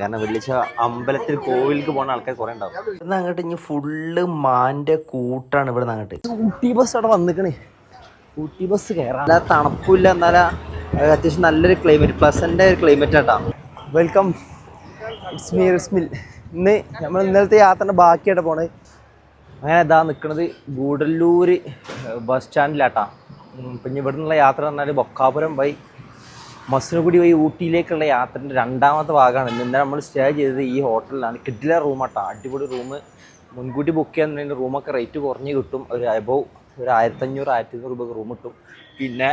കാരണം വെള്ളിച്ച അമ്പലത്തിൽ കോവിലേക്ക് പോകുന്ന ആൾക്കാർ കുറെ ഉണ്ടാവും. ഇവിടുന്ന് അങ്ങോട്ട് ഇനി ഫുള്ള് മാന്റെ കൂട്ടാണ് ഇവിടെ അങ്ങോട്ട്. ഊട്ടി ബസ് അവിടെ വന്നിക്കണേ. ഊട്ടി ബസ് കയറാം നല്ല തണുപ്പില്ല എന്നാലാ അത്യാവശ്യം നല്ലൊരു ക്ലൈമറ്റ് പ്ലസന്റ് ഒരു ക്ലൈമറ്റ് ആട്ടാ. വെൽക്കം ഇറ്റ്സ് മീ റിസ്മിൽ ഇന്ന് നമ്മൾ ഇന്നലത്തെ യാത്രയുടെ ബാക്കിയായിട്ട് പോണേ. അങ്ങനെ ഇതാ നിൽക്കുന്നത് ഗൂഡല്ലൂർ ബസ് സ്റ്റാൻഡിലാട്ടാ പിന്നെ ഇവിടെ നിന്നുള്ള യാത്ര പറഞ്ഞാൽ ബൊക്കാപുരം വഴി മസനഗുഡി വഴി ഊട്ടിയിലേക്കുള്ള യാത്രന്റെ രണ്ടാമത്തെ ഭാഗമാണ്. ഇന്ന് ഇന്നലെ നമ്മൾ സ്റ്റേ ചെയ്തത് ഈ ഹോട്ടലിലാണ്. കിട്ടില്ല റൂമാട്ടോ അടിപൊളി റൂം മുൻകൂട്ടി ബുക്ക് ചെയ്യാന്നുണ്ടെങ്കിൽ റൂമൊക്കെ റേറ്റ് കുറഞ്ഞ് കിട്ടും. ഒരു അബവ് ഒരു ആയിരത്തഞ്ഞൂറ് ആയിരത്തി അഞ്ഞൂറ് രൂപ റൂം കിട്ടും. പിന്നെ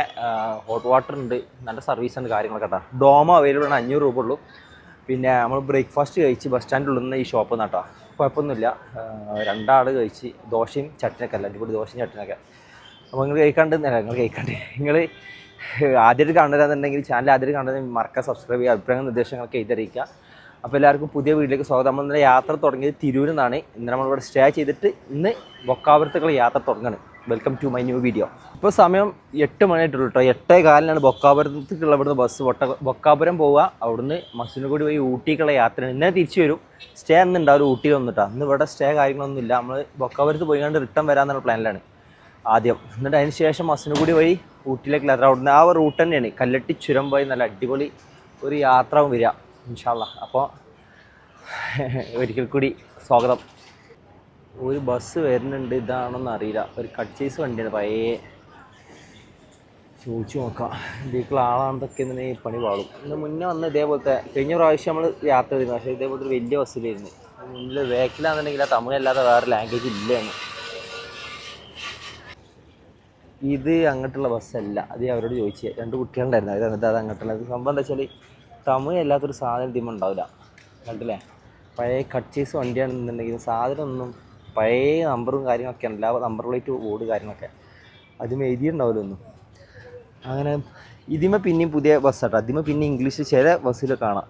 ഹോട്ട് വാട്ടർ ഉണ്ട്. നല്ല സർവീസ് ഉണ്ട് കാര്യങ്ങളൊക്കെ കേട്ടോ. ഡോമ അവൈലബിൾ ആണ്. അഞ്ഞൂറ് രൂപ ഉള്ളൂ. പിന്നെ നമ്മൾ ബ്രേക്ക്ഫാസ്റ്റ് കഴിച്ച് ബസ് സ്റ്റാൻഡിൽ നിന്ന് ഈ ഷോപ്പ് നട്ടാ കുഴപ്പമൊന്നുമില്ല. രണ്ടാൾ കഴിച്ച് ദോശയും ചട്ടിനൊക്കെ അല്ല? അടിപൊളി ദോശയും ചട്ടിനൊക്കെ. അപ്പോൾ നിങ്ങൾ കഴിക്കാണ്ട് നിങ്ങൾ കഴിക്കാണ്ട്. നിങ്ങൾ ആദ്യമായിട്ട് കാണുന്നതെന്നുണ്ടെങ്കിൽ ചാനൽ ആദ്യമായിട്ട് കാണുന്നത് മറക്കാൻ സബ്സ്ക്രൈബ് ചെയ്യുക അഭിപ്രായ നിർദ്ദേശങ്ങളൊക്കെ എഴുതിയിരിക്കുക അപ്പോൾ എല്ലാവർക്കും പുതിയ വീട്ടിലേക്ക് സ്വാഗതം. നമ്മൾ ഇന്നലെ യാത്ര തുടങ്ങിയത് തിരൂരിൽ നിന്നാണ്. ഇന്ന് നമ്മളിവിടെ സ്റ്റേ ചെയ്തിട്ട് ഇന്ന് ബൊക്കാപുരത്തേക്കുള്ള യാത്ര തുടങ്ങണം. Welcome to my new video ഇപ്പോൾ സമയം എട്ട് മണിയായിട്ടുള്ളൂ കേട്ടോ എട്ടേ കാലിനാണ് ബൊക്കാപുരത്തേക്കുള്ള ഇവിടുന്ന് ബസ് ബൊക്കാപുരം പോവുക. അവിടുന്ന് മസിനുകൂടി പോയി ഊട്ടിക്കുള്ള യാത്ര ഇന്നലെ തിരിച്ചു വരും. സ്റ്റേ അന്ന് ഊട്ടി ഊട്ടിയിൽ വന്നിട്ടാ. അന്ന് ഇവിടെ സ്റ്റേ കാര്യങ്ങളൊന്നും ഇല്ല നമ്മൾ ബൊക്കാപുരത്ത് പോയി കണ്ട് റിട്ടേൺ വരാമെന്നുള്ള പ്ലാനിലാണ് ആദ്യം. എന്നിട്ട് അതിന് ശേഷം മസനഗുഡി വഴി ഊട്ടിയിലേക്ക് യാത്ര അവിടുന്ന് ആ റൂട്ട് തന്നെയാണ്. കല്ലട്ടി ചുരം പോയി നല്ല അടിപൊളി ഒരു യാത്ര വരിക ഇൻഷാല്ല അപ്പോൾ ഒരിക്കൽ കൂടി സ്വാഗതം. ഒരു ബസ് വരുന്നുണ്ട് ഇതാണെന്ന് അറിയില്ല. ഒരു കട്ട്ചേസ് വണ്ടിയാണ് പഴയ ചോദിച്ചു നോക്കാം. ഇതിലേക്കുള്ള ആളാണെന്നൊക്കെ ഈ പണി പാടും. ഇന്ന് മുന്നേ വന്ന് ഇതേപോലത്തെ കഴിഞ്ഞ പ്രാവശ്യം നമ്മൾ യാത്ര ചെയ്തിരുന്നു. പക്ഷേ ഇതേപോലത്തെ ഒരു വലിയ ബസ്സിലായിരുന്നു മുന്നിൽ ബാക്കിലാണെന്നുണ്ടെങ്കിൽ ആ തമിഴല്ലാതെ വേറെ ലാംഗ്വേജ് ഇല്ലാണ് ഇത് അങ്ങോട്ടുള്ള ബസ്സല്ല. അത് ഞാൻ അവരോട് ചോദിച്ചേ. രണ്ട് കുട്ടികളുണ്ടായിരുന്നു. അത് എന്നിട്ട് അത് അങ്ങോട്ടുള്ള സംഭവം എന്താ വെച്ചാൽ തമിഴ് അല്ലാത്തൊരു സാധനം ഇതിമ ഉണ്ടാവില്ല. കണ്ടില്ലേ? പഴയ വണ്ടിയാണെന്നുണ്ടെങ്കിൽ സാധനം ഒന്നും പഴയ നമ്പറും കാര്യങ്ങളൊക്കെ ഉണ്ട് എല്ലാ നമ്പർ പ്ലേറ്റ് ബോർഡ് കാര്യങ്ങളൊക്കെ. അതും എഴുതിയിട്ടുണ്ടാവില്ല ഒന്നും അങ്ങനെ ഇതിമ പിന്നെയും പുതിയ ബസ്സാട്ടോ അതിമ പിന്നെ ഇംഗ്ലീഷ് ചില ബസ്സിൽ കാണാം.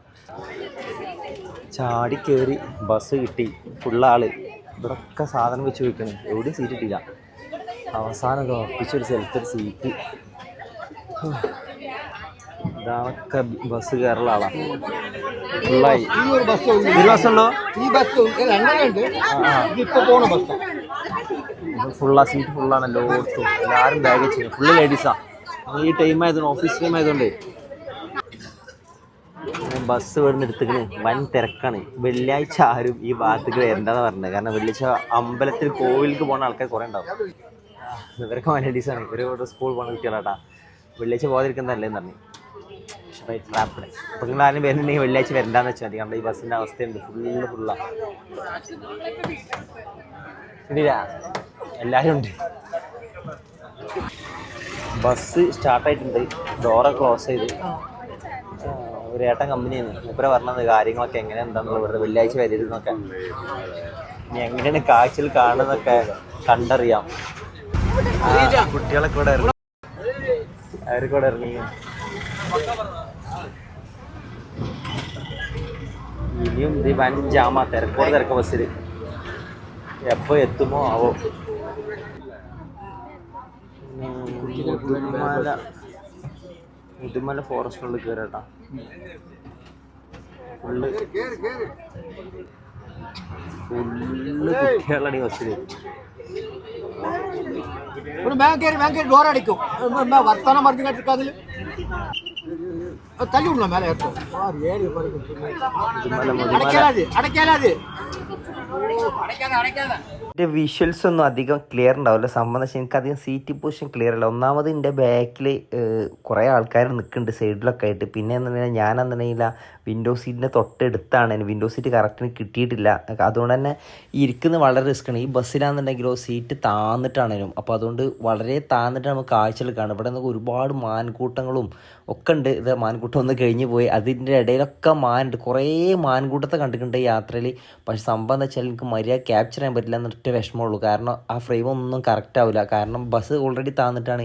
ചാടി കയറി ബസ് കിട്ടി. ഫുള്ളാൾ ഇവിടൊക്കെ സാധനം വെച്ച് വയ്ക്കണം എവിടെയും സീറ്റ് കിട്ടില്ല അവസാനം ഇത് ഉറപ്പിച്ചൊരു സ്ഥലത്തൊരു സീറ്റ് ഇതൊക്കെ ബസ് കയറുള്ള ആളാ. ഫുള്ളായി. ഒരു ബസ്സുള്ളൂ ഈ ബസ് ഫുള്ളാ സീറ്റ് ഫുള്ളാണ് എല്ലായിടത്തും. എല്ലാവരും ബാഗ് ചെയ്യും ഫുള്ള് ലേഡീസാ ഈ ടൈം ആയതുകൊണ്ട് ഓഫീസ് ടൈം ആയതുകൊണ്ട്. ബസ് ഇവിടെ നിന്ന് എടുത്തിക്കണ്. വൻ തിരക്കാണ്. വെള്ളിയാഴ്ച ആരും ഈ ഭാഗത്തേക്ക് വരണ്ടെന്ന് പറഞ്ഞത്. കാരണം വെള്ളിയാഴ്ച അമ്പലത്തിൽ കോവിലേക്ക് പോകുന്ന ആൾക്കാർ കുറേ ഉണ്ടാവും. ഇവരൊക്കെ മലയാളീസാണ് ഇവർ ഇവിടെ സ്കൂൾ പോകുന്ന കുട്ടികളാട്ടാ. വെള്ളിയാഴ്ച പോകാതിരിക്കുന്നതല്ലേ എന്ന് പറഞ്ഞു. അപ്പം നിങ്ങൾ ആരും വരുന്നുണ്ടെങ്കിൽ വെള്ളിയാഴ്ച വരണ്ടാന്ന് വെച്ചാൽ മതി. കാരണം ഈ ബസ്സിന്റെ അവസ്ഥയുണ്ട്. ഫുള്ള് ഫുള്ളാണ് ഇല്ല എല്ലാവരും ഉണ്ട്. ബസ് സ്റ്റാർട്ടായിട്ടുണ്ട്. ഡോറ് ക്ലോസ് ചെയ്ത്. ഒരു ഏട്ടൻ കമ്പനിയാണ്. മൂപ്പര പറഞ്ഞത് കാര്യങ്ങളൊക്കെ എങ്ങനെ എന്താണെന്നുള്ളത് വെറുതെ വെള്ളിയാഴ്ച വരരുതെന്നൊക്കെ ഇനി എങ്ങനെയാണ് കാഴ്ചയിൽ കാണുന്നതൊക്കെ കണ്ടറിയാം. കുട്ടികളൊക്കെ ഇവിടെ ഇറങ്ങി. അവർക്ക് ഇവിടെ ഇറങ്ങി. ഇനിയും ഇത് വൻ ജാമാ തിരക്കോട് തിരക്ക ബസ്സിൽ എപ്പോ എത്തുമോ ആവോ. മുതുമല. മുതുമല ഫോറസ്റ്റിനുള്ളിൽ കയറട്ടാ ഫുള്ള് ഫുള്ള് കുട്ടികളാണ് ഈ ബസ്സിൽ ഒരു ബാങ്ക് കയറി ബാങ്ക് കയറി ഡോർ അടിക്കും എന്താ വർത്താനം പറഞ്ഞു കേട്ടിരിക്കാതിൽ തല്ലി വിടണം മേലെ എടുത്തു മുതുമല മുതുമല അടയ്ക്കാതെ അടയ്ക്കാതെ അടയ്ക്കാതെ അടയ്ക്കാതെ. എന്റെ വിഷ്വൽസ് ഒന്നും അധികം ക്ലിയർ ഉണ്ടാവില്ല. സംബന്ധം വെച്ചാൽ എനിക്ക് അധികം സീറ്റ് പൊസിഷൻ ക്ലിയർ അല്ല. ഒന്നാമത് എന്റെ ബാക്കിൽ കുറേ ആൾക്കാർ നിൽക്കുന്നുണ്ട് സൈഡിലൊക്കെ ആയിട്ട്. പിന്നെ എന്നുണ്ടെങ്കിൽ ഞാൻ എന്നുണ്ടെങ്കിൽ വിൻഡോ സീറ്റിന്റെ തൊട്ടടുത്താണ്. എനിക്ക് വിൻഡോ സീറ്റ് കറക്റ്റിന് കിട്ടിയിട്ടില്ല. അതുകൊണ്ട് തന്നെ ഇരിക്കുന്നത് വളരെ റിസ്ക്കാണ് ഈ ബസ്സിലാണെന്നുണ്ടെങ്കിലോ സീറ്റ് താന്നിട്ടാണേനും അപ്പോൾ അതുകൊണ്ട് വളരെ താന്നിട്ട് നമുക്ക് കാഴ്ചകൾ കാണും ഇവിടെ നമുക്ക് ഒരുപാട് മാൻകൂട്ടങ്ങളും ഒക്കെ ഉണ്ട്. ഇത് മാൻകൂട്ടം ഒന്ന് കഴിഞ്ഞ് പോയി. അതിന്റെ ഇടയിലൊക്കെ മാനുണ്ട് കുറേ മാൻകൂട്ടത്തെ കണ്ടിട്ടുണ്ട് യാത്രയിൽ പക്ഷെ സംഭവം എന്താ വെച്ചാൽ എനിക്ക് മര്യാദ ക്യാപ്ചർ ചെയ്യാൻ പറ്റില്ല എന്നൊറ്റ വിഷമമുള്ളൂ. കാരണം ആ ഫ്രെയിം ഒന്നും കറക്റ്റ് ആവില്ല കാരണം ബസ് ഓൾറെഡി താന്നിട്ടാണ്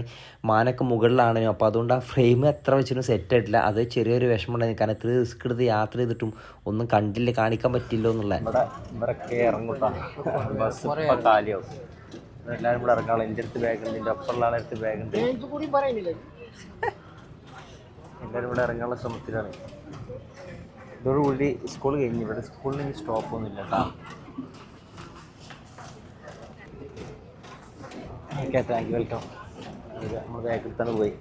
മാനൊക്കെ മുകളിലാണേനും. അപ്പോൾ അതുകൊണ്ട് ആ ഫ്രെയിം എത്ര വെച്ചിട്ടും സെറ്റ് ആയിട്ടില്ല. അത് ചെറിയൊരു വിഷമമുണ്ടായിരുന്നു. കാരണം ഇത്ര റിസ്ക് എടുത്ത് യാത്ര ചെയ്തിട്ടും ഒന്നും കണ്ടില്ല കാണിക്കാൻ പറ്റില്ല എന്നുള്ള ഇവിടെ ഇവരൊക്കെ ഇറങ്ങൂട്ടാ. ബസ് ഇപ്പം കാലിയാവും. എല്ലാവരും ഇവിടെ ഇറങ്ങാനുള്ള. എന്റെ അടുത്ത് ബാഗ് ഉണ്ട്. എന്റെ അപ്പുറമുള്ള ആളെ അടുത്ത് ബാഗ് കൂടി പറയുന്നില്ല എല്ലാവരും ഇവിടെ ഇറങ്ങാനുള്ള ശ്രമത്തിലാണ്. ഇതോടുകൂടി സ്കൂൾ കഴിഞ്ഞു. ഇവിടെ സ്കൂളിൽ ഇനി സ്റ്റോപ്പ് ഒന്നും ഇല്ല കേട്ടോ ഓക്കെ താങ്ക് യു വെൽക്കം നമ്മൾ ബാക്കിൽ തന്നെ പോയി.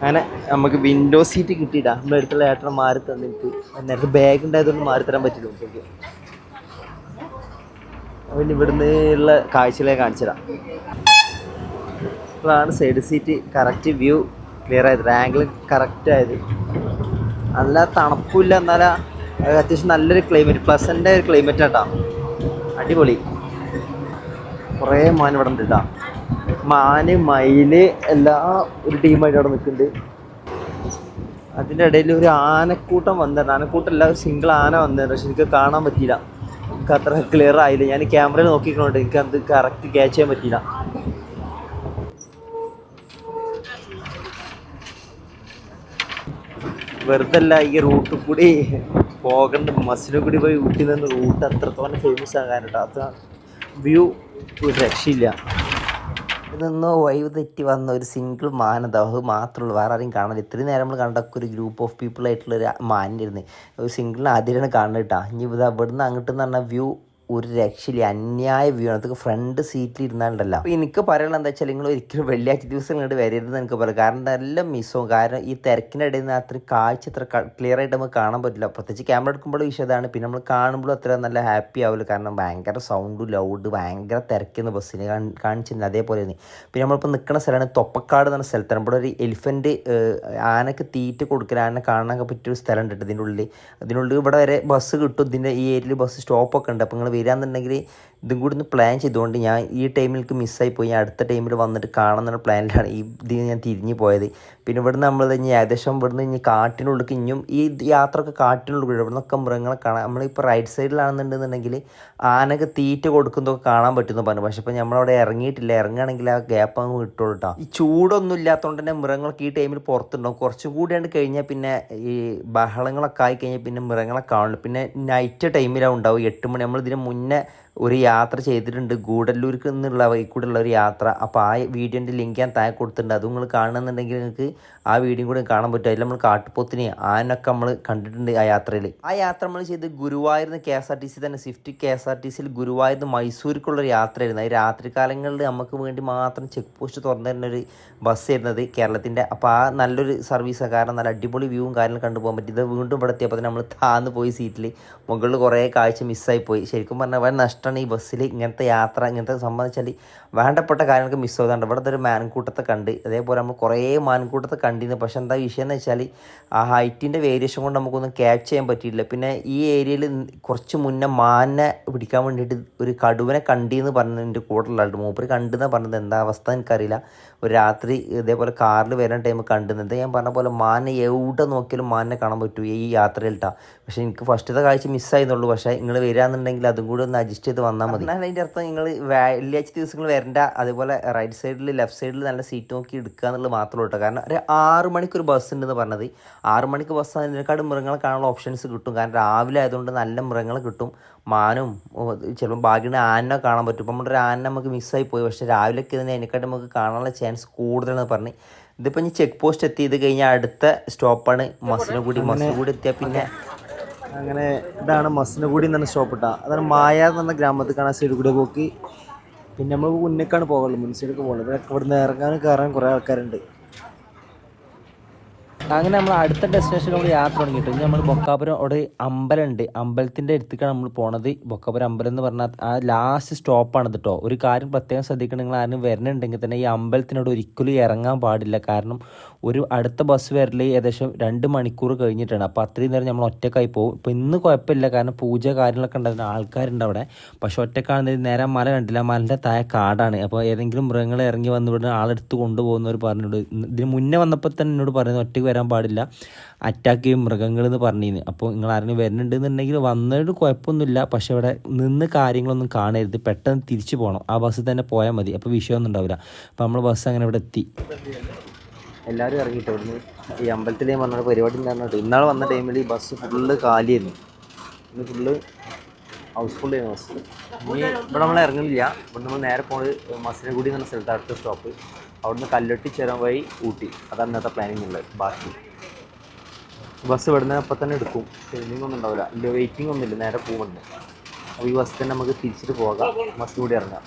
അങ്ങനെ നമുക്ക് വിൻഡോ സീറ്റ് കിട്ടിയിട്ടാ. നമ്മുടെ അടുത്തുള്ള ഏട്ടനെ മാറി തന്നിട്ട് നേരത്തെ ബാഗ് ഉണ്ടായതുകൊണ്ട് മാറി തരാൻ പറ്റില്ല. നമുക്ക് അവൻ ഇവിടുന്ന് ഉള്ള കാഴ്ചകളെ കാണിച്ചതാ ഇപ്പോഴാണ് side seat correct view clear ആയത്. ആംഗിൾ കറക്റ്റ് ആയത്. നല്ല തണുപ്പില്ല എന്നാലാ അത്യാവശ്യം നല്ലൊരു ക്ലൈമറ്റ് പ്ലസന്റെ ഒരു ക്ലൈമറ്റ് കേട്ടോ അടിപൊളി. കുറേ മാൻ ഇവിടെ ഉണ്ട് കേട്ടോ മാന് മയിൽ എല്ലാ ഒരു ടീമായിട്ട് അവിടെ നിൽക്കുന്നുണ്ട്. അതിന്റെ ഇടയിൽ ഒരു ആനക്കൂട്ടം വന്നിരുന്നു ആനക്കൂട്ടമല്ല ഒരു സിംഗിൾ ആന വന്നിരുന്നു പക്ഷെ എനിക്ക് കാണാൻ പറ്റിയില്ല. എനിക്ക് അത്ര ക്ലിയർ ആയില്ല. ഞാൻ ക്യാമറയിൽ നോക്കിക്കണോണ്ട്. എനിക്ക് അത് കറക്റ്റ് ക്യാച്ച് ചെയ്യാൻ പറ്റിയില്ല. വെറുതെ അല്ല ഈ റൂട്ടിൽ കൂടി പോകേണ്ട. മസിലും കൂടി പോയി ഊട്ടി നിന്ന് റൂട്ട് അത്രത്തോളം ഫേമസ് ആകാൻ കേട്ടോ അത് വ്യൂ ഒരു രക്ഷയില്ല. ഇതൊന്നോ വൈവ് തെറ്റി വന്ന ഒരു സിംഗിൾ മാനത അത് മാത്രമേ ഉള്ളൂ. വേറെ ആരെയും കാണാൻ ഇത്രയും നേരം നമ്മൾ കണ്ടൊക്കെ ഒരു ഗ്രൂപ്പ് ഓഫ് പീപ്പിൾ ആയിട്ടുള്ള ഒരു മാനിരുന്ന് ഒരു സിംഗിളിനെ ആദ്യമാണ് കാണുന്നത് കേട്ടോ ഇനി ഇത് ഇവിടുന്ന് അങ്ങോട്ട് എന്ന് പറഞ്ഞാൽ വ്യൂ ഒരു രക്ഷയില്ല. അന്യായ വ്യൂ ആണ് അതൊക്കെ ഫ്രണ്ട് സീറ്റിൽ ഇരുന്നാണ്ടല്ല അപ്പോൾ എനിക്ക് പറയാനുള്ള എന്താ വെച്ചാൽ നിങ്ങൾ ഒരിക്കലും വെള്ളിയാഴ്ച ദിവസം ഇങ്ങോട്ട് വരരുതെന്ന് എനിക്ക് പറയാം കാരണം നല്ല മിസ്സും. കാരണം ഈ തിരക്കിന്റെ ഇടയിൽ നിന്ന് അത്ര കാഴ്ച അത്ര ക്ലിയർ ആയിട്ട് നമുക്ക് കാണാൻ പറ്റില്ല. പ്രത്യേകിച്ച് ക്യാമറ എടുക്കുമ്പോൾ വിഷയതാണ് പിന്നെ നമ്മൾ കാണുമ്പോഴും അത്ര നല്ല ഹാപ്പി ആവില്ല കാരണം ഭയങ്കര സൗണ്ട് ലൗഡ് ഭയങ്കര തിരക്കുന്ന ബസ്സിന് കാണിച്ചിരുന്നത് അതേപോലെ തന്നെ പിന്നെ നമ്മളിപ്പോൾ നിൽക്കുന്ന സ്ഥലമാണ് തൊപ്പക്കാട് എന്ന സ്ഥലത്താണ് ഇവിടെ ഒരു എലിഫന്റ് ആനക്ക് തീറ്റ കൊടുക്കൽ ആന കാണാനൊക്കെ പറ്റിയൊരു സ്ഥലം ഉണ്ട് ഇതിന്റെ ഉള്ളിൽ അതിനുള്ളിൽ ഇവിടെ വരെ ബസ് കിട്ടും. ഇതിന്റെ ഈ ഏരിയയിൽ ബസ് സ്റ്റോപ്പൊക്കെ ഉണ്ട്. അപ്പോൾ നിങ്ങൾ വരാന്നുണ്ടെങ്കിൽ ഇതും കൂടി ഒന്ന് പ്ലാൻ ചെയ്തുകൊണ്ട് ഞാൻ ഈ ടൈമിലേക്ക് മിസ്സായി പോയി ഞാൻ അടുത്ത ടൈമിൽ വന്നിട്ട് കാണുന്ന പ്ലാനിലാണ് ഈ ഇതിൽ ഞാൻ തിരിഞ്ഞു പോയത്. പിന്നെ ഇവിടുന്ന് നമ്മൾ ഇനി ഏകദേശം ഇവിടുന്ന് ഇനി കാട്ടിനുള്ളിൽ ഇനിയും ഈ യാത്രയൊക്കെ കാട്ടിനുള്ളിൽ കൂടി ഇവിടെ നിന്നൊക്കെ മൃഗങ്ങളെ കാണാം. നമ്മളിപ്പോൾ റൈറ്റ് സൈഡിലാണെന്നുണ്ടെന്നുണ്ടെങ്കിൽ ആനക്ക് തീറ്റ കൊടുക്കുന്നതൊക്കെ കാണാൻ പറ്റുമെന്ന് പറഞ്ഞു. പക്ഷേ ഇപ്പോൾ നമ്മളവിടെ ഇറങ്ങിയിട്ടില്ല. ഇറങ്ങുകയാണെങ്കിൽ ആ ഗ്യാപ്പ് അങ്ങ് കിട്ടുള്ളൂ കേട്ടോ ഈ ചൂടൊന്നും ഇല്ലാത്തതുകൊണ്ട് തന്നെ മൃഗങ്ങളൊക്കെ ഈ ടൈമിൽ പുറത്തുണ്ടാവും. കുറച്ചും കൂടിയാണ്ട് കഴിഞ്ഞാൽ പിന്നെ ഈ ബഹളങ്ങളൊക്കെ ആയി കഴിഞ്ഞാൽ പിന്നെ മൃഗങ്ങളെ കാണില്ല പിന്നെ നൈറ്റ് ടൈമിലാണ് ഉണ്ടാവും എട്ട് മണി. നമ്മൾ ഇതിന് മുന്നേ ഒരു യാത്ര ചെയ്തിട്ടുണ്ട്. ഗൂഡല്ലൂർക്ക് നിന്നുള്ള വഴി ഉള്ള ഒരു യാത്ര. അപ്പോൾ ആ വീഡിയോന്റെ ലിങ്ക് ഞാൻ താഴെ കൊടുത്തിട്ടുണ്ട്. അതും നിങ്ങൾ കാണുന്നുണ്ടെങ്കിൽ നിങ്ങൾക്ക് ആ വീഡിയോ കൂടി കാണാൻ പറ്റും. അതിൽ നമ്മൾ കാട്ടുപോത്തിനെ ആനൊക്കെ നമ്മൾ കണ്ടിട്ടുണ്ട് ആ യാത്രയിൽ. ആ യാത്ര നമ്മൾ ചെയ്ത് ഗുരുവായൂരിന്ന് K S R T C തന്നെ swift K S R T സിയിൽ ഗുരുവായൂരിന്ന് മൈസൂർക്കുള്ളൊരു യാത്രയായിരുന്നു. അത് രാത്രി കാലങ്ങളിൽ നമുക്ക് വേണ്ടി മാത്രം ചെക്ക് പോസ്റ്റ് തുറന്നു തരുന്ന ഒരു ബസ് ആയിരുന്നത് കേരളത്തിന്റെ. അപ്പോൾ ആ നല്ലൊരു സർവീസാണ് കാരണം നല്ല അടിപൊളി വ്യൂവും കാര്യങ്ങളും കണ്ടുപോകാൻ പറ്റി. ഇത് വീണ്ടും ഇവിടെ എത്തിയപ്പോൾ നമ്മൾ താന്ന് പോയി സീറ്റിൽ മുകളിൽ കുറേ കാഴ്ച മിസ്സായി പോയി. ശരിക്കും പറഞ്ഞാൽ വളരെ നഷ്ടമാണ് ഈ ബസ്സിൽ ഇങ്ങനത്തെ യാത്ര ഇങ്ങനത്തെ സംബന്ധിച്ചാൽ വേണ്ടപ്പെട്ട കാര്യങ്ങൾക്ക് മിസ് ആവുന്നുണ്ട്. ഇവിടുത്തെ ഒരു മാൻകൂട്ടത്തെ കണ്ട് അതേപോലെ നമ്മൾ കുറേ മാൻകൂട്ടത്തെ കണ്ടിരുന്നു. പക്ഷെ എന്താ വിഷയം എന്ന് വെച്ചാൽ ആ ഹൈറ്റിന്റെ വേരിയേഷൻ കൊണ്ട് നമുക്കൊന്നും ക്യാച്ച് ചെയ്യാൻ പറ്റിയില്ല പിന്നെ ഈ ഏരിയയിൽ കുറച്ച് മുന്നേ മാനെ പിടിക്കാൻ വേണ്ടിയിട്ട് ഒരു കടുവനെ കണ്ടിയെന്ന് പറഞ്ഞതിന്റെ എന്റെ കൂടെയുള്ള മൂപ്പര് കണ്ടെന്ന് പറഞ്ഞത് എന്താ അവസ്ഥ എനിക്കറിയില്ല. ഒരു രാത്രി ഇതേപോലെ കാറിൽ വരുന്ന ടൈം കണ്ടുന്നത് ഞാൻ പറഞ്ഞ പോലെ മാനെ എവിടെ നോക്കിയാലും മാനിനെ കാണാൻ പറ്റൂ ഈ യാത്രയിൽ ട്ടാ പക്ഷെ എനിക്ക് ഫസ്റ്റത്തെ കാഴ്ച മിസ്സായിരുന്നുള്ളൂ പക്ഷേ നിങ്ങൾ വരാന്നുണ്ടെങ്കിൽ അതും കൂടി ഒന്ന് അഡ്ജസ്റ്റ് ചെയ്ത് വന്നാൽ മതി. അതിന്റെ അർത്ഥം? നിങ്ങൾ വെള്ളിയാഴ്ച ദിവസങ്ങൾ വരണ്ട. അതുപോലെ റൈറ്റ് സൈഡിൽ ലെഫ്റ്റ് സൈഡിൽ നല്ല സീറ്റ് നോക്കി എടുക്കുക എന്നുള്ളത് മാത്രമേ കേട്ടോ കാരണം ഒരു ആറ് മണിക്ക് ഒരു ബസ് ഉണ്ടെന്ന് പറഞ്ഞത്. ആറ് മണിക്ക് ബസ് അതിനേക്കാളും മൃഗങ്ങളെ കാണാനുള്ള ഓപ്ഷൻസ് കിട്ടും. കാരണം രാവിലെ ആയതുകൊണ്ട് നല്ല മൃഗങ്ങളെ കിട്ടും. മാനും ചിലപ്പോൾ ഭാഗ്യത്തിന് ആനെ കാണാൻ പറ്റും. ഇപ്പം നമ്മുടെ ഒരു ആന നമുക്ക് മിസ്സായി പോയി. പക്ഷേ രാവിലെയൊക്കെ ഇതിന് അതിനെക്കാട്ടും നമുക്ക് കാണാനുള്ള ചാൻസ് കൂടുതലെന്ന് പറഞ്ഞ്. ഇതിപ്പോൾ ഇനി ചെക്ക് പോസ്റ്റ് എത്തി. ഇത് കഴിഞ്ഞാൽ അടുത്ത സ്റ്റോപ്പാണ് മസിനഗുടി മസിനഗുടി എത്തിയാൽ പിന്നെ അങ്ങനെ ഇതാണ് മസിനഗുടി എന്ന് സ്റ്റോപ്പ് ഇട്ടാ. അതാണ് മായ എന്ന് ഗ്രാമത്തിൽ കാണാൻ സൈഡ് കൂടെ പോക്കി. പിന്നെ നമ്മൾ മുന്നേക്കാണ് പോകുള്ളൂ മുൻസൈഡിലേക്ക് പോകുള്ളൂ ഇവിടെ ഇവിടുന്ന് ഇറങ്ങാനും കയറാൻ കുറേ ആൾക്കാരുണ്ട്. അങ്ങനെ നമ്മൾ അടുത്ത ഡെസ്റ്റിനേഷൻ നമ്മൾ യാത്ര തുടങ്ങിയിട്ട് ഇനി നമ്മൾ ബൊക്കാപുരം അവിടെ അമ്പലമുണ്ട് അമ്പലത്തിന്റെ അടുത്തേക്കാണ് നമ്മൾ പോണത്. ബൊക്കാപുരം അമ്പലം എന്ന് പറഞ്ഞാൽ ആ ലാസ്റ്റ് സ്റ്റോപ്പാണ് കേട്ടോ ഒരു കാര്യം പ്രത്യേകം ശ്രദ്ധിക്കണം നിങ്ങൾ ആരും വരണുണ്ടെങ്കിൽ തന്നെ ഈ അമ്പലത്തിനോട് ഒരിക്കലും ഇറങ്ങാൻ പാടില്ല. കാരണം ഒരു അടുത്ത ബസ് വരൽ ഏകദേശം രണ്ട് മണിക്കൂർ കഴിഞ്ഞിട്ടാണ്. അപ്പോൾ അത്രയും നേരം നമ്മൾ ഒറ്റക്കായി പോകും. ഇപ്പോൾ ഇന്ന് കുഴപ്പമില്ല. കാരണം പൂജ കാര്യങ്ങളൊക്കെ ഉണ്ടായിരുന്നു. ആൾക്കാരുണ്ട് അവിടെ. പക്ഷെ ഒറ്റക്കാണെന്ന് നേരം. മല കണ്ടില്ല. മലന്റെ തായ കാടാണ്. അപ്പോൾ ഏതെങ്കിലും മൃഗങ്ങൾ ഇറങ്ങി വന്ന് ഇവിടെ ആളെടുത്ത് കൊണ്ടുപോകുന്നവർ പറഞ്ഞോട് ഇതിന് മുന്നേ വന്നപ്പോൾ തന്നെ എന്നോട് പറയുന്നത് ഒറ്റയ്ക്ക് വരാൻ പാടില്ല. അറ്റാക്ക് ചെയ്യും മൃഗങ്ങൾ എന്ന് പറഞ്ഞിരുന്നു. അപ്പോൾ നിങ്ങൾ ആരെങ്കിലും വരുന്നുണ്ടെന്നുണ്ടെങ്കിൽ വന്നതിന് കുഴപ്പമൊന്നുമില്ല. പക്ഷെ ഇവിടെ നിന്ന് കാര്യങ്ങളൊന്നും കാണരുത്. പെട്ടെന്ന് തിരിച്ചു പോകണം. ആ ബസ്സിൽ തന്നെ പോയാൽ മതി. അപ്പോൾ വിഷയമൊന്നും ഉണ്ടാവില്ല. അപ്പോൾ നമ്മൾ ബസ് അങ്ങനെ ഇവിടെ എത്തി. എല്ലാവരും ഇറങ്ങിയിട്ട് ഇവിടുന്ന് ഈ അമ്പലത്തിൽ ഞാൻ പറഞ്ഞ പരിപാടി ഉണ്ടായിരുന്നു ഇന്നാൾ വന്ന ടൈമിൽ ഈ ബസ് ഫുള്ള് കാലിയായിരുന്നു. ഇന്ന് ഫുള്ള് ഹൗസ്ഫുൾ ചെയ്യുന്ന ബസ് ഇനി ഇവിടെ നമ്മൾ ഇറങ്ങുന്നില്ല ഇവിടെ നമ്മൾ നേരെ പോണത് മസിനഗുഡി എന്ന സ്ഥലത്ത് അടുത്ത സ്റ്റോപ്പ് അവിടുന്ന് കല്ലൊട്ടി ചേരാൻ വഴി ഊട്ടി. അതാണ് ഇന്നത്തെ പ്ലാനിങ് ഉള്ളത്. ബാക്കി ബസ് ഇവിടുന്ന് അപ്പം തന്നെ എടുക്കും ഒന്നും ഉണ്ടാവില്ല. വെയിറ്റിംഗ് ഒന്നുമില്ല നേരെ പോകുന്നുണ്ട് അപ്പോൾ ഈ ബസ് തന്നെ നമുക്ക് തിരിച്ചിട്ട് പോകാം. ബസ് കൂടി ഇറങ്ങാം.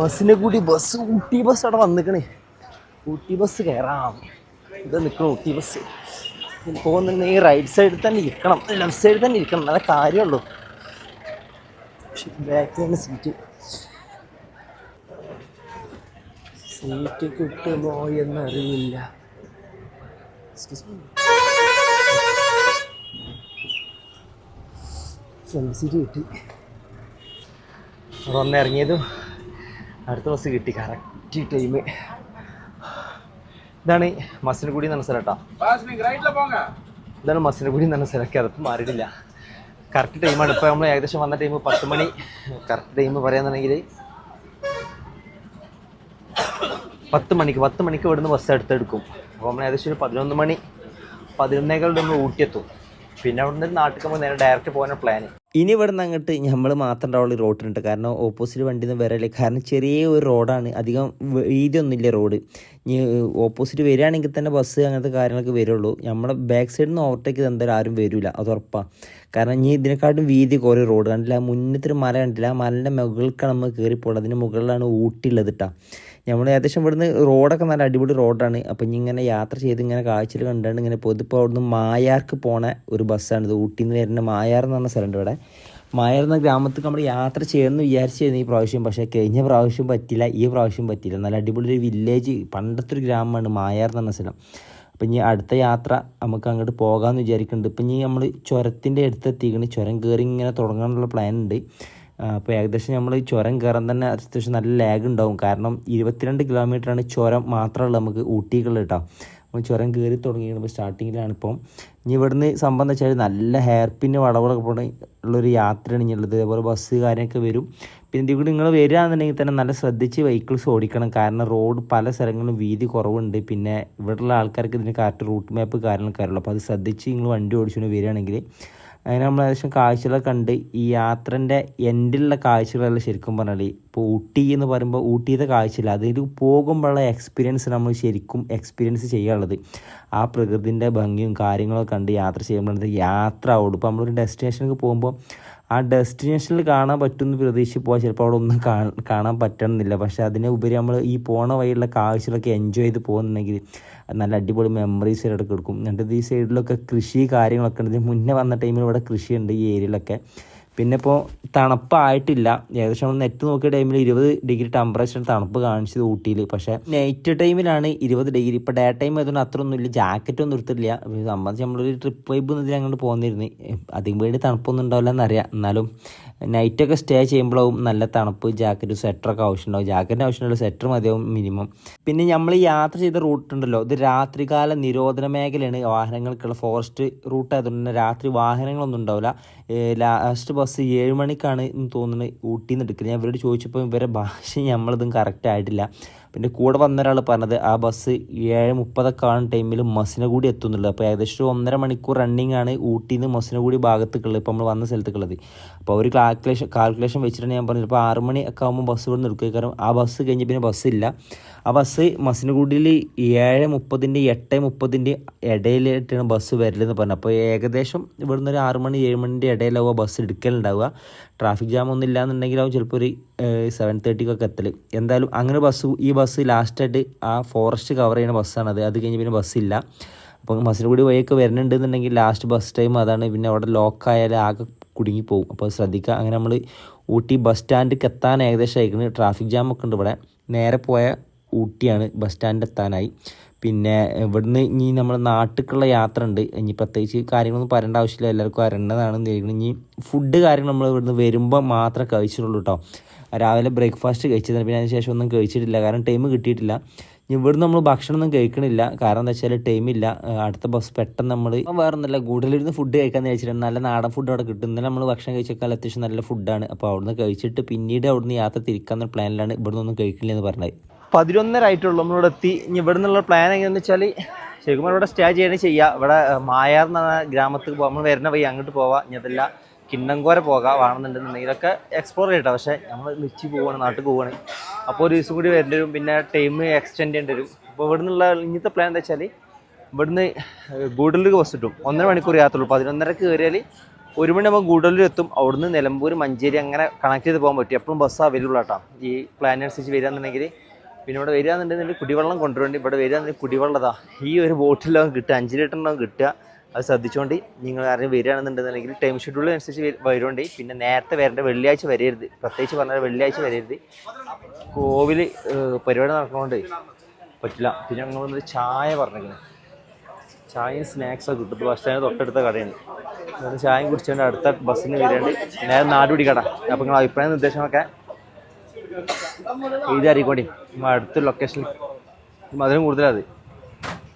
ബസ്സിനെ കൂടി ബസ് ഊട്ടി ബസ് അവിടെ വന്നിക്കണേ. ഊട്ടി ബസ് കയറാം ഇത് നിൽക്കണം ഊട്ടി ബസ്. പോകുന്നുണ്ടെങ്കിൽ റൈറ്റ് സൈഡിൽ തന്നെ ഇരിക്കണം. ലെഫ്റ്റ് സൈഡിൽ തന്നെ ഇരിക്കണം. നല്ല കാര്യമുള്ളൂ. ബാക്കിലാണ് സീറ്റ് സീറ്റ് കിട്ടുമോ എന്നറിയില്ല എക്സ്ക്യൂസ് me. സീറ്റ് കിട്ടി. അവിടെ വന്ന് ഇറങ്ങിയതും അടുത്ത ബസ് കിട്ടി. കറക്റ്റ് ടൈം ഇതാണ് മസിന് എന്ന് പറഞ്ഞ സ്ഥലം കേട്ടോ. ഇതാണ് മസിന് എന്ന് പറഞ്ഞ സ്ഥലം. കിടപ്പ് മാറിയിട്ടില്ല. കറക്റ്റ് ടൈമാണ് ഇപ്പോൾ നമ്മൾ ഏകദേശം വന്ന ടൈം പത്ത് മണി. കറക്റ്റ് ടൈം പറയാന്നുണ്ടെങ്കിൽ പത്ത് മണിക്ക് പത്ത് മണിക്ക് ഇവിടുന്ന് ബസ് എടുത്തെടുക്കും അപ്പോൾ നമ്മൾ ഏകദേശം ഒരു പതിനൊന്ന് മണി പതിനൊന്നേക്കാളുടെ നമ്മൾ ഊട്ടിയെത്തും. പിന്നെ അവിടുന്ന് നാട്ടിൽ നമ്മൾ നേരെ ഡയറക്റ്റ് പോകാനാണ് പ്ലാൻ ഇനി ഇവിടുന്ന് അങ്ങോട്ട് നമ്മൾ മാത്രം ഉണ്ടാവുള്ള റോഡിനുണ്ട് കാരണം ഓപ്പോസിറ്റ് വണ്ടി ഒന്നും വരല്ലേ കാരണം ചെറിയ ഒരു റോഡാണ് അധികം വീതിയൊന്നുമില്ല റോഡ് ഇനി ഓപ്പോസിറ്റ് വരികയാണെങ്കിൽ തന്നെ ബസ് അങ്ങനത്തെ കാര്യങ്ങളൊക്കെ വരുള്ളൂ. നമ്മുടെ ബാക്ക് സൈഡിൽ നിന്ന് ഓവർടേക്ക് എന്തായാലും ആരും വരില്ല അത് ഉറപ്പാണ് കാരണം ഇനി ഇതിനെക്കാട്ടും വീതി കുറേ റോഡ് കണ്ടില്ല മുന്നത്തൊരു മല കണ്ടില്ല. ആ മലന്റെ മുകൾക്കാണ് നമ്മൾ കയറിപ്പോൾ അതിന് മുകളിലാണ് ഊട്ടിയുള്ളത് കേട്ടോ നമ്മൾ ഏകദേശം ഇവിടുന്ന് റോഡൊക്കെ നല്ല അടിപൊളി റോഡാണ്. അപ്പം ഇനി ഇങ്ങനെ യാത്ര ചെയ്ത് ഇങ്ങനെ കാഴ്ചകൾ കണ്ടുകൊണ്ട് ഇങ്ങനെ പൊതുപ്പോൾ അവിടുന്ന് മായാർക്ക് പോണ ഒരു ബസ്സാണ് ഇത്. ഊട്ടിയിൽ നിന്ന് വരുന്ന മായാർ എന്ന് പറഞ്ഞ സ്ഥലമുണ്ട് ഇവിടെ. മായാർ എന്ന ഗ്രാമത്തിൽ നമ്മൾ യാത്ര ചെയ്യണമെന്ന് വിചാരിച്ചിരുന്നു ഈ പ്രാവശ്യം. പക്ഷേ കഴിഞ്ഞ പ്രാവശ്യം പറ്റില്ല ഈ പ്രാവശ്യം പറ്റില്ല നല്ല അടിപൊളി ഒരു വില്ലേജ് പണ്ടത്തെ ഒരു ഗ്രാമമാണ് മായാർ എന്ന് പറഞ്ഞ സ്ഥലം. അപ്പം ഇനി അടുത്ത യാത്ര നമുക്ക് അങ്ങോട്ട് പോകാമെന്ന് വിചാരിക്കുന്നുണ്ട്. ഇപ്പം ഇനി നമ്മൾ ചുരത്തിന്റെ അടുത്തെത്തിക്കണ് ചുരം കയറി ഇങ്ങനെ തുടങ്ങാനുള്ള പ്ലാൻ ഉണ്ട്. അപ്പോൾ ഏകദേശം നമ്മൾ ചുരം കയറാൻ തന്നെ അത്യാവശ്യം നല്ല ലാഗ് ഉണ്ടാവും. കാരണം ഇരുപത്തിരണ്ട് കിലോമീറ്ററാണ് ചുരം മാത്രമുള്ള നമുക്ക് ഊട്ടിക്കുള്ള കേട്ടോ അപ്പോൾ ചുരം കയറി തുടങ്ങിയിട്ട് സ്റ്റാർട്ടിങ്ങിലാണ് ഇപ്പം. ഇനി ഇവിടുന്ന് എന്ന് വെച്ചാൽ നല്ല ഹെയർ പിന്ന് വളവുകളൊക്കെ പോണ ഉള്ളൊരു യാത്രയാണ് ഇനി ഉള്ളത്. അതേപോലെ ബസ് കാര്യമൊക്കെ വരും. പിന്നെ ഇതിൽ കൂടി നിങ്ങൾ വരികയാണെന്നുണ്ടെങ്കിൽ തന്നെ നല്ല ശ്രദ്ധിച്ച് വെഹിക്കിൾസ് ഓടിക്കണം. കാരണം റോഡ് പല സ്ഥലങ്ങളിലും വീതി കുറവുണ്ട്. പിന്നെ ഇവിടെയുള്ള ആൾക്കാർക്ക് ഇതിന് കറക്റ്റ് റൂട്ട് മാപ്പ് കാര്യങ്ങളൊക്കെ അറിയുള്ളൂ അപ്പോൾ അത് ശ്രദ്ധിച്ച് നിങ്ങൾ വണ്ടി ഓടിച്ചുകൊണ്ട് വരികയാണെങ്കിൽ അങ്ങനെ നമ്മൾ ഏകദേശം കാഴ്ചകളൊക്കെ കണ്ട് ഈ യാത്രന്റെ എൻഡിലുള്ള കാഴ്ചകളെല്ലാം ശരിക്കും പറഞ്ഞാൽ ഇപ്പോൾ ഊട്ടി എന്ന് പറയുമ്പോൾ ഊട്ടിയുടെ കാഴ്ചയില്ല. അതിൽ പോകുമ്പോഴുള്ള എക്സ്പീരിയൻസ് നമ്മൾ ശരിക്കും എക്സ്പീരിയൻസ് ചെയ്യാനുള്ളത്. ആ പ്രകൃതിന്റെ ഭംഗിയും കാര്യങ്ങളൊക്കെ കണ്ട് യാത്ര ചെയ്യുമ്പോൾ യാത്ര ആവുള്ളൂ. ഇപ്പോൾ നമ്മളൊരു ഡെസ്റ്റിനേഷനിലേക്ക് പോകുമ്പോൾ ആ ഡെസ്റ്റിനേഷനിൽ കാണാൻ പറ്റുമെന്ന് പ്രതീക്ഷിച്ച് പോകാൻ ചിലപ്പോൾ അവിടെ ഒന്നും കാണാൻ പറ്റണമെന്നില്ല. പക്ഷേ അതിനെ ഉപരി നമ്മൾ ഈ പോണ വഴിയുള്ള കാഴ്ചകളൊക്കെ എൻജോയ് ചെയ്ത് പോകുന്നുണ്ടെങ്കിൽ നല്ല അടിപൊളി മെമ്മറീസ് ഇടയ്ക്ക് എടുക്കും. എന്നിട്ട് ഈ സൈഡിലൊക്കെ കൃഷി കാര്യങ്ങളൊക്കെ ഉണ്ട്. മുന്നേ വന്ന ടൈമിൽ ഇവിടെ കൃഷിയുണ്ട് ഈ ഏരിയയിലൊക്കെ പിന്നെ ഇപ്പോൾ തണുപ്പായിട്ടില്ല. ഏകദേശം നെറ്റ് നോക്കിയ ടൈമിൽ ഇരുപത് ഡിഗ്രി ടെമ്പറേച്ചർ തണുപ്പ് കാണിച്ചത് ഊട്ടിയിൽ പക്ഷേ നൈറ്റ് ടൈമിലാണ് ഇരുപത് ഡിഗ്രി ഇപ്പോൾ ഡേ ടൈം ആയതുകൊണ്ട് അത്ര ഒന്നുമില്ല ജാക്കറ്റ് ഒന്നും എടുത്തില്ല സംബന്ധിച്ച് നമ്മളൊരു ട്രിപ്പ് വൈബ് എന്നതിൽ അങ്ങോട്ട് പോകുന്നിരുന്നു അധികം വേണ്ടി തണുപ്പൊന്നും ഉണ്ടാവില്ല എന്നറിയാം. എന്നാലും നൈറ്റൊക്കെ സ്റ്റേ ചെയ്യുമ്പോഴാവും നല്ല തണുപ്പ് ജാക്കറ്റ് സ്വെറ്ററൊക്കെ ആവശ്യമുണ്ടാവും. ജാക്കറ്റിന് ആവശ്യമുള്ള സ്വെറ്റർ മതിയാവും മിനിമം പിന്നെ നമ്മൾ യാത്ര ചെയ്ത റൂട്ട് ഉണ്ടല്ലോ. ഇത് രാത്രികാല നിരോധന മേഖലയാണ്. വാഹനങ്ങൾക്കുള്ള ഫോറസ്റ്റ് റൂട്ട് ആയതുകൊണ്ട് തന്നെ രാത്രി വാഹനങ്ങളൊന്നും ഉണ്ടാവില്ല. ലാസ്റ്റ് ബസ് ഏഴ് മണിക്കാണ് തോന്നുന്നത് ഊട്ടിയിൽ നിന്ന് എടുക്കുന്നത്. ഞാൻ ഇവരോട് ചോദിച്ചപ്പോൾ ഇവരെ ഭാഷ നമ്മളതും കറക്റ്റ് ആയിട്ടില്ല. പിന്നെ കൂടെ വന്ന ഒരാൾ പറഞ്ഞത് ആ ബസ് ഏഴ് മുപ്പതൊക്കെ ആണ് ടൈമിൽ കൂടി എത്തുന്നുള്ളത് അപ്പോൾ ഏകദേശം ഒന്നര മണിക്കൂർ റണ്ണിങ് ആണ് ഊട്ടിയിൽ നിന്ന് മസിനഗുടി ഭാഗത്തേക്കുള്ളത്. ഇപ്പോൾ നമ്മൾ വന്ന സ്ഥലത്തേക്കുള്ളത്. അപ്പോൾ അവർ കാൽക്കുലേഷൻ കാൽക്കുലേഷൻ വെച്ചിട്ടാണ് ഞാൻ പറഞ്ഞത്. ഇപ്പോൾ ആറ് മണി ഒക്കെ ആകുമ്പോൾ ബസ് ഇവിടെ നിന്ന് എടുക്കുക കാരണം ആ ബസ് കഴിഞ്ഞ് പിന്നെ ബസ്സില്ല ആ ബസ് മസിനഗുഡിയിൽ ഏഴ് മുപ്പതിന്റെ എട്ട് മുപ്പതിന്റെ ഇടയിലായിട്ടാണ് ബസ് വരലെന്ന് പറഞ്ഞു അപ്പോൾ ഏകദേശം ഇവിടുന്ന് ഒരു ആറ് മണി ഏഴ് മണിന്റെ ഇടയിലാവുക ബസ് എടുക്കലുണ്ടാവുക. ട്രാഫിക് ജാം ഒന്നും ഇല്ലാന്നുണ്ടെങ്കിലാവും ചിലപ്പോൾ ഒരു സെവൻ തേർട്ടിക്കൊക്കെ എത്തൽ എന്തായാലും അങ്ങനെ ബസ് ഈ ബസ് ലാസ്റ്റായിട്ട് ആ ഫോറസ്റ്റ് കവർ ചെയ്യുന്ന ബസ്സാണത്. അത് കഴിഞ്ഞ് പിന്നെ ബസ്സില്ല. അപ്പോൾ മസിനഗുഡി വഴിയൊക്കെ വരുന്നുണ്ടെന്നുണ്ടെങ്കിൽ ലാസ്റ്റ് ബസ് ടൈം അതാണ് പിന്നെ അവിടെ ലോക്കായാൽ ആകെ കുടുങ്ങിപ്പോവും. അപ്പോൾ ശ്രദ്ധിക്കുക അങ്ങനെ നമ്മൾ ഊട്ടി ബസ് സ്റ്റാൻഡിലേക്ക് എത്താൻ ഏകദേശം അയക്കുന്നത് ട്രാഫിക് ജാം ഒക്കെ ഉണ്ട് ഇവിടെ. നേരെ പോയ ഊട്ടിയാണ് ബസ് സ്റ്റാൻഡ് എത്താനായി. പിന്നെ ഇവിടുന്ന് ഇനി നമ്മുടെ നാട്ടിലേക്കുള്ള യാത്ര ഉണ്ട് ഇനി പ്രത്യേകിച്ച് കാര്യങ്ങളൊന്നും പറയേണ്ട ആവശ്യമില്ല. എല്ലാവർക്കും അറിയേണ്ടതാണെന്ന് തോന്നുന്നു ഇനി ഫുഡ് കാര്യങ്ങൾ നമ്മൾ ഇവിടുന്ന് വരുമ്പോൾ മാത്രമേ കഴിച്ചിട്ടുള്ളൂ കേട്ടോ രാവിലെ ബ്രേക്ക്ഫാസ്റ്റ് കഴിച്ചതിന് പിന്നെ അതിന് ശേഷം ഒന്നും കഴിച്ചിട്ടില്ല. കാരണം ടൈം കിട്ടിയിട്ടില്ല. ഇവിടുന്ന് നമ്മൾ ഭക്ഷണമൊന്നും കഴിക്കണില്ല. കാരണം എന്താ വെച്ചാൽ ടൈമില്ല അടുത്ത ബസ് പെട്ടെന്ന് നമ്മൾ വേറെ ഒന്നുമില്ല കൂടുതലിരുന്ന് ഫുഡ് കഴിക്കാൻ കഴിച്ചിട്ടുണ്ട് നല്ല നാടൻ ഫുഡ് അവിടെ കിട്ടും. ഇന്നലെ നമ്മൾ ഭക്ഷണം കഴിച്ചേക്കാൾ അത്യാവശ്യം നല്ല ഫുഡാണ് അപ്പോൾ അവിടുന്ന് കഴിച്ചിട്ട് പിന്നീട് അവിടുന്ന് യാത്ര തിരിക്കാമെന്ന പ്ലാനിലാണ് ഇവിടുന്ന് ഒന്നും കഴിക്കില്ല എന്ന് പറഞ്ഞത്. പതിനൊന്നര ആയിട്ടുള്ളൂ. നമ്മളിവിടെ എത്തി. ഇനി ഇവിടെ നിന്നുള്ള പ്ലാൻ എങ്ങനെയാണെന്ന് വെച്ചാൽ ശരിക്കും ഇവിടെ സ്റ്റേ ചെയ്യണേ ചെയ്യുക ഇവിടെ മായാർ എന്ന ഗ്രാമത്തിൽ പോകാം നമ്മൾ വരുന്ന വഴി അങ്ങോട്ട് പോവാം. ഇനി അതല്ല കിണ്ണങ്കോര പോകാം വേണമെന്നുണ്ടെന്നുണ്ടെങ്കിൽ ഇതൊക്കെ എക്സ്പ്ലോർ ചെയ്യട്ടെ. പക്ഷേ നമ്മൾ നിച്ച് പോവാണ് നാട്ടിൽ പോവാണ്. അപ്പോൾ ഒരു ദിവസം കൂടി വരേണ്ടി വരും. പിന്നെ ടൈം എക്സ്റ്റെൻഡ് ചെയ്യേണ്ടി വരും. അപ്പോൾ ഇവിടെ നിന്നുള്ള ഇന്നത്തെ പ്ലാൻ എന്താ വെച്ചാൽ ഇവിടുന്ന് ഗൂഡലിൽ ബസ് കിട്ടും. ഒന്നര മണിക്കൂർ യാത്ര ഉള്ളൂ പതിനൊന്നരക്ക് കയറിയാൽ ഒരു മണി ആകുമ്പോൾ ഗൂഡലിൽ എത്തും. അവിടുന്ന് നിലമ്പൂർ മഞ്ചേരി അങ്ങനെ കണക്ട് ചെയ്ത് പോകാൻ പറ്റും. എപ്പോഴും ബസ് അവൈലബിൾ ആട്ടാം ഈ പ്ലാൻ അനുസരിച്ച് വരികയാണെന്നുണ്ടെങ്കിൽ പിന്നെ ഇവിടെ വരികയെന്നുണ്ടെങ്കിൽ കുടിവെള്ളം കൊണ്ടുവരേണ്ടി. ഇവിടെ വരികയാണെന്നുണ്ടെങ്കിൽ കുടിവെള്ളതാ. ഈ ഒരു ബോട്ടിലാവും കിട്ടുക അഞ്ച് ലിറ്ററിനാവും കിട്ടുക. അത് ശ്രദ്ധിച്ചുകൊണ്ട് നിങ്ങൾ ആരെങ്കിലും വരികയാണെന്നുണ്ടെന്നുണ്ടെങ്കിൽ ടൈം ഷെഡ്യൂൾ അനുസരിച്ച് വരു- വരുന്നുണ്ട് പിന്നെ നേരത്തെ വരേണ്ട വെള്ളിയാഴ്ച വരരുത്. പ്രത്യേകിച്ച് പറഞ്ഞാൽ വെള്ളിയാഴ്ച വരരുത്. കോവിൽ പരിപാടി നടക്കുന്നതുകൊണ്ട് പറ്റില്ല. പിന്നെ ഞങ്ങൾ വന്നൊരു ചായ പറഞ്ഞിരിക്കുന്നത് ചായയും സ്നാക്സൊക്കെ കിട്ടും. ബസ് സ്റ്റാൻഡ് തൊട്ടടുത്ത കടയാണ്. അതുകൊണ്ട് ചായയും കുടിച്ചുകൊണ്ട് അടുത്ത ബസ്സിന് വരേണ്ടി നേരെ നാടുപിടി കട അപ്പോൾ നിങ്ങളുടെ അഭിപ്രായ നിർദ്ദേശങ്ങളൊക്കെ അറിയിക്കോണ്ടി നമ്മൾ അടുത്ത ലൊക്കേഷനിൽ മധുരം കൂടുതലത്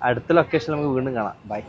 അടുത്ത ലൊക്കേഷൻ നമുക്ക് വീണ്ടും കാണാം. ബൈ